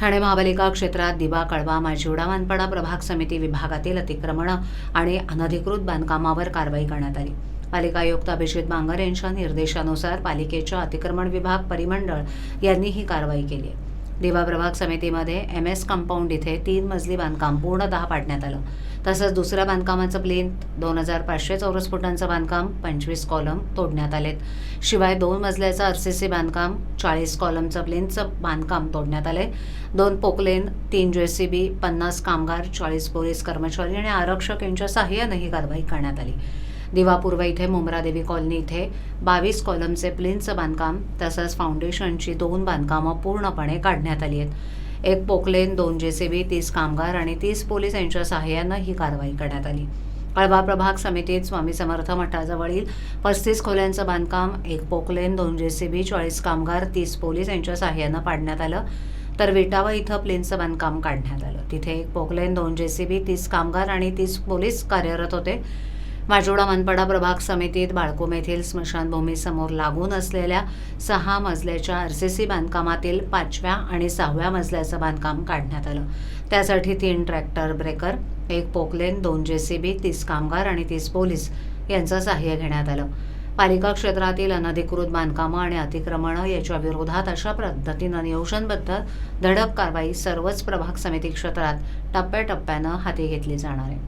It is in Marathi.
ठाणे महापालिका क्षेत्रात दिवा कळवा माजिवडा मानपाडा प्रभाग समिती विभागातील अतिक्रमणं आणि अनधिकृत बांधकामावर कारवाई करण्यात आली. पालिका आयुक्त अभिजित बांगर यांच्या निर्देशानुसार पालिकेच्या अतिक्रमण विभाग परिमंडळ यांनी ही कारवाई केली आहे. दिवा प्रभाग समितीमध्ये एम एस कंपाऊंड इथे तीन मजली बांधकाम पूर्णतः पाडण्यात आलं. तसंच दुसऱ्या बांधकामाचं प्लेन दोन हजार पाचशे चौरस फुटांचं बांधकाम पंचवीस कॉलम तोडण्यात आलेत. शिवाय दोन मजल्याचं आर सी सी बांधकाम चाळीस कॉलमचं प्लेनचं बांधकाम तोडण्यात आले दोन पोकलेन तीन जे सी बी पन्नास कामगार चाळीस पोलीस कर्मचारी आणि आरक्षक यांच्या सहाय्यानं ही कारवाई करण्यात आली. दिवापूर्व इथे मुंब्रादेवी कॉलनी इथे बावीस कॉलमचे प्लेनचं बांधकाम तसंच फाउंडेशनची दोन बांधकामं पूर्णपणे काढण्यात आली आहेत. एक पोकलेन दोन जेसीबी तीस कामगार आणि तीस पोलीस यांच्या सहाय्यानं ही कारवाई करण्यात आली. कळवा प्रभाग समितीत स्वामी समर्थ मठाजवळील पस्तीस खोल्यांचं बांधकाम एक पोकलेन दोन जेसीबी चाळीस कामगार तीस पोलीस यांच्या सहाय्यानं पाडण्यात आलं. तर विटावा इथं प्लेनचं बांधकाम काढण्यात आलं. तिथे एक पोकलेन दोन जेसीबी तीस कामगार आणि तीस पोलीस कार्यरत होते. माजोडा मनपाडा प्रभाग समितीत बाळकोम येथील स्मशानभूमीसमोर लागून असलेल्या सहा मजल्याच्या आर सी सी बांधकामातील पाचव्या आणि सहाव्या मजल्याचं बांधकाम काढण्यात आलं. त्यासाठी तीन ट्रॅक्टर ब्रेकर एक पोकलेन दोन जेसीबी तीस कामगार आणि तीस पोलीस यांचं सहाय्य घेण्यात आलं. पालिका क्षेत्रातील अनधिकृत बांधकामं आणि अतिक्रमणं याच्या विरोधात अशा पद्धतीनं नियोजनबद्ध धडक कारवाई सर्वच प्रभाग समिती क्षेत्रात टप्प्याटप्प्यानं हाती घेतली जाणार आहे.